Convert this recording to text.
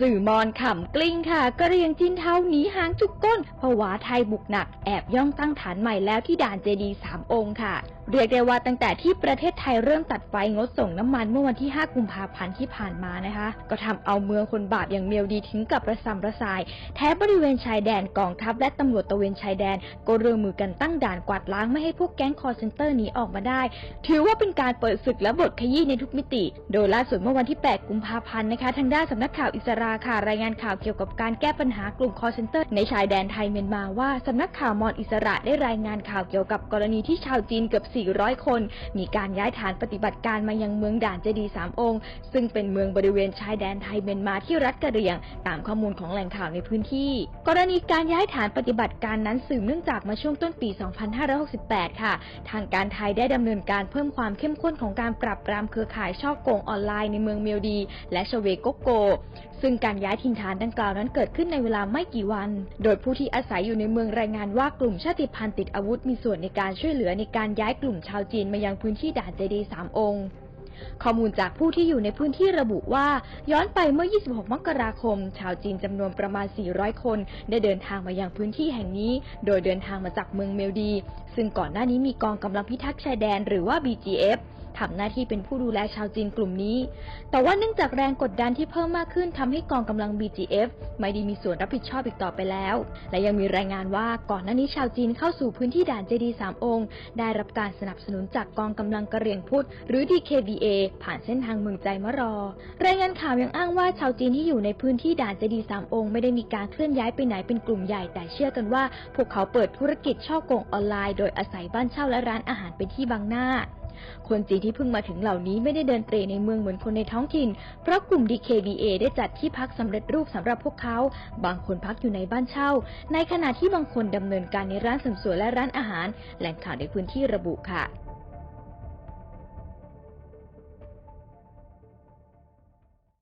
สื่อมอนขำกลิ้งค่ะกระเรียงจินเท้าหนีหางจุกก้นผวาไทยบุกหนัก แอบย่องตั้งฐานใหม่แล้วที่ด่านเจดีสามองค์ค่ะ เรียกได้ว่าตั้งแต่ที่ประเทศไทยเริ่มตัดไฟงดส่งน้ำมันเมื่อวันที่ 5 กุมภาพันธ์ที่ผ่านมานะคะ ก็ทำเอาเมืองคนบาปอย่างเมียวดีถึงกับระสำระสาย แท้บริเวณชายแดนกองทัพและตำรวจตะเวนชายแดน ก็เริ่มมือกันตั้งด่านกวาดล้างไม่ให้พวกแก๊งคอร์เซนเตอร์หนีออกมาได้ ถือว่าเป็นการเปิดศึกและบทขยี้ในทุกมิติ โดยล่าสุดเมื่อวันที่ 8 กุมภาพันธ์นะคะทางด้านสำนักข่าวอิสราค่ะรายงานข่าวเกี่ยวกับการแก้ปัญหากลุ่มคอร์เซนเตอร์ในชายแดนไทยเมียนมาว่าสำนักข่าวมอนอิสระได้รายงานข่าวเกี่ยวกับกรณีที่ชาวจีนเกือบ 400 คน มีการย้ายฐานปฏิบัติการมายังเมืองด่านเจดีสามองค์ ซึ่งเป็นเมืองบริเวณชายแดนไทยเมียนมาที่รัฐกะเหรี่ยง ตามข้อมูลของแหล่งข่าวในพื้นที่ กรณีการย้ายฐานปฏิบัติการนั้นสืบเนื่องจากมาช่วงต้นปี 2568 ค่ะ ทางการไทยได้ดำเนินการเพิ่มความเข้มข้นของการปราบปรามเครือข่ายช่อโกงออนไลน์ในเมืองเมียวดี และชเวโกโก ซึ่งการย้ายถิ่นฐานดังกล่าวนั้นเกิดขึ้นในเวลาไม่กี่วัน โดยผู้ที่อาศัยอยู่ในเมืองรายงานว่ากลุ่มชาติพันธุ์ติดอาวุธมีส่วนในการช่วยเหลือในการย้ายกลุ่มชาวจีนมายังพื้นที่ด่านเจดีสามองค์ข้อมูลจากผู้ที่อยู่ในพื้นที่ระบุว่า ย้อนไปเมื่อ 26 มกราคม ชาวจีนจำนวนประมาณ 400 คน ได้เดินทางมายังพื้นที่แห่งนี้ โดยเดินทางมาจากเมืองเมลดี ซึ่งก่อนหน้านี้มีกองกำลังพิทักษ์ชายแดนหรือว่า BGF ทำหน้าที่เป็นผู้ดูแลชาวจีนกลุ่มนี้ แต่ว่าเนื่องจากแรงกดดันที่เพิ่มมากขึ้นทำให้กองกำลัง BGF ไม่ได้มีส่วนรับผิดชอบอีกต่อไปแล้ว และยังมีรายงานว่าก่อนหน้านี้ชาวจีนเข้าสู่พื้นที่ด่านเจดีสามองค์ ได้รับการสนับสนุนจากกองกำลังกระเรียงพุทธหรือ DKBA ผ่านเส้นทางเมืองใจมะรอ รายงานข่าวยังอ้างว่าชาวจีนที่อยู่ในพื้นที่ด่านเจดีสามองค์ไม่ได้มีการเคลื่อนย้ายไปไหนเป็นกลุ่มใหญ่แต่เชื่อกันว่า พวกเขาเปิดธุรกิจช่อโกงออนไลน์ โดยอาศัยบ้านเช่าและร้านอาหารเป็นที่บังหน้า คนจีนที่เพิ่งมาถึงเหล่านี้ไม่ได้เดินเตร่ในเมืองเหมือนคนในท้องถิ่น เพราะกลุ่ม DKBA ได้จัดที่พักสำเร็จรูปสำหรับพวกเขา บางคนพักอยู่ในบ้านเช่า ในขณะที่บางคนดำเนินการในร้านเสริมสวยและร้านอาหาร แหล่งข่าวในพื้นที่ระบุค่ะ